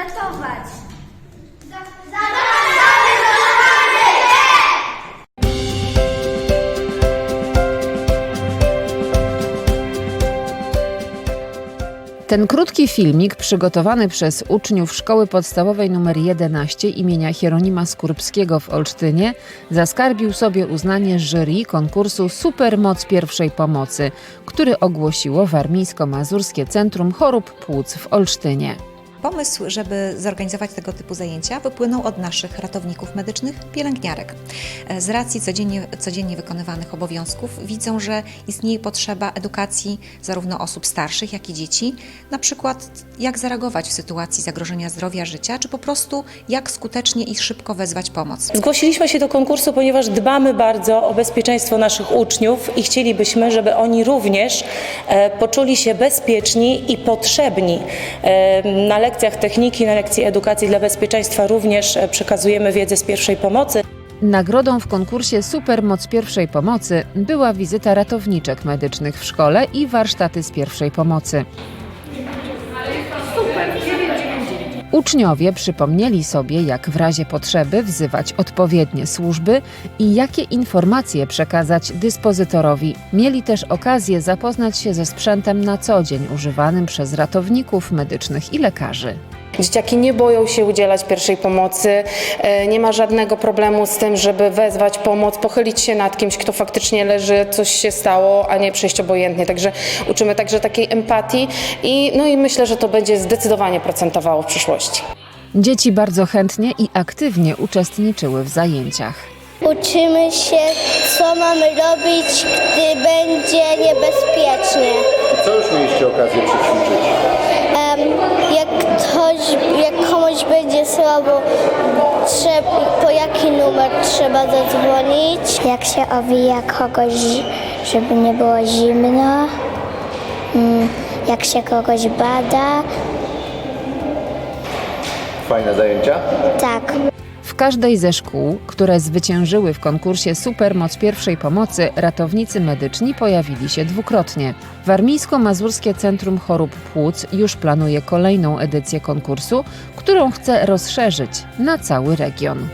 uratować. Zadawamy ratowanie! Ten krótki filmik przygotowany przez uczniów Szkoły Podstawowej nr 11 imienia Hieronima Skurbskiego w Olsztynie zaskarbił sobie uznanie jury konkursu Supermoc Pierwszej Pomocy, który ogłosiło Warmińsko-Mazurskie Centrum Chorób Płuc w Olsztynie. Pomysł, żeby zorganizować tego typu zajęcia, wypłynął od naszych ratowników medycznych, pielęgniarek. E, Z racji codziennie, codziennie wykonywanych obowiązków widzą, że istnieje potrzeba edukacji zarówno osób starszych, jak i dzieci, na przykład jak zareagować w sytuacji zagrożenia zdrowia, życia, czy po prostu jak skutecznie i szybko wezwać pomoc. Zgłosiliśmy się do konkursu, ponieważ dbamy bardzo o bezpieczeństwo naszych uczniów i chcielibyśmy, żeby oni również e, poczuli się bezpieczni i potrzebni. E, na lekcjach techniki, na lekcji edukacji dla bezpieczeństwa również e, przekazujemy wiedzę z pierwszej pomocy. Nagrodą w konkursie Supermoc Pierwszej Pomocy była wizyta ratowniczek medycznych w szkole i warsztaty z pierwszej pomocy. Uczniowie przypomnieli sobie, jak w razie potrzeby wzywać odpowiednie służby i jakie informacje przekazać dyspozytorowi. Mieli też okazję zapoznać się ze sprzętem na co dzień używanym przez ratowników medycznych i lekarzy. Dzieciaki nie boją się udzielać pierwszej pomocy, e, nie ma żadnego problemu z tym, żeby wezwać pomoc, pochylić się nad kimś, kto faktycznie leży, coś się stało, a nie przejść obojętnie. Także uczymy także takiej empatii i, no i myślę, że to będzie zdecydowanie procentowało w przyszłości. Dzieci bardzo chętnie i aktywnie uczestniczyły w zajęciach. Uczymy się, co mamy robić, gdy będzie niebezpiecznie. Co już mieliście okazję przećwiczyć? Trzeba, po jaki numer trzeba zadzwonić. Jak się owija kogoś, żeby nie było zimno. Mm, Jak się kogoś bada. Fajne zajęcia? Tak. Każdej ze szkół, które zwyciężyły w konkursie Supermoc Pierwszej Pomocy, ratownicy medyczni pojawili się dwukrotnie. Warmińsko-Mazurskie Centrum Chorób Płuc już planuje kolejną edycję konkursu, którą chce rozszerzyć na cały region.